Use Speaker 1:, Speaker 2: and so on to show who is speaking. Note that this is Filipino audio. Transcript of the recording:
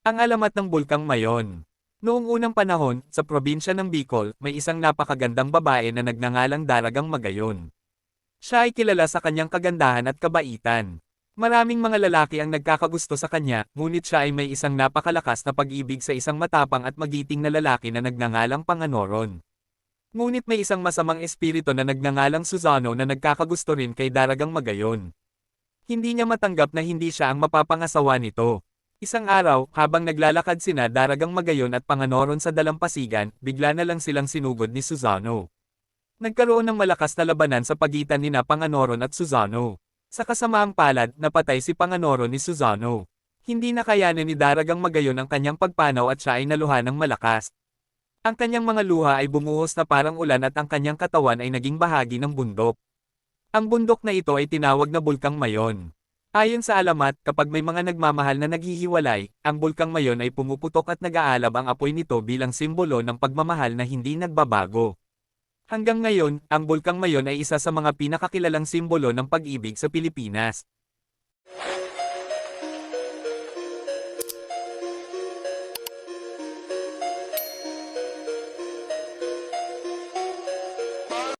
Speaker 1: Ang alamat ng Bulkang Mayon. Noong unang panahon, sa probinsya ng Bicol, may isang napakagandang babae na nagngangalang Daragang Magayon. Siya ay kilala sa kanyang kagandahan at kabaitan. Maraming mga lalaki ang nagkakagusto sa kanya, ngunit siya ay may isang napakalakas na pag-ibig sa isang matapang at magiting na lalaki na nagngangalang Panganoron. Ngunit may isang masamang espiritu na nagngangalang Susano na nagkakagusto rin kay Daragang Magayon. Hindi niya matanggap na hindi siya ang mapapangasawa nito. Isang araw, habang naglalakad sina Daragang Magayon at Panganoron sa dalampasigan, bigla na lang silang sinugod ni Susano. Nagkaroon ng malakas na labanan sa pagitan nina Panganoron at Susano. Sa kasamaang palad, napatay si Panganoron ni Susano. Hindi na kayanin ni Daragang Magayon ang kanyang pagpanaw at siya ay naluha ng malakas. Ang kanyang mga luha ay bumuhos na parang ulan at ang kanyang katawan ay naging bahagi ng bundok. Ang bundok na ito ay tinawag na Bulkang Mayon. Ayon sa alamat, kapag may mga nagmamahal na naghihiwalay, ang bulkang mayon ay pumuputok at nag-aalab ang apoy nito bilang simbolo ng pagmamahal na hindi nagbabago. Hanggang ngayon, ang bulkang mayon ay isa sa mga pinakakilalang simbolo ng pag-ibig sa Pilipinas.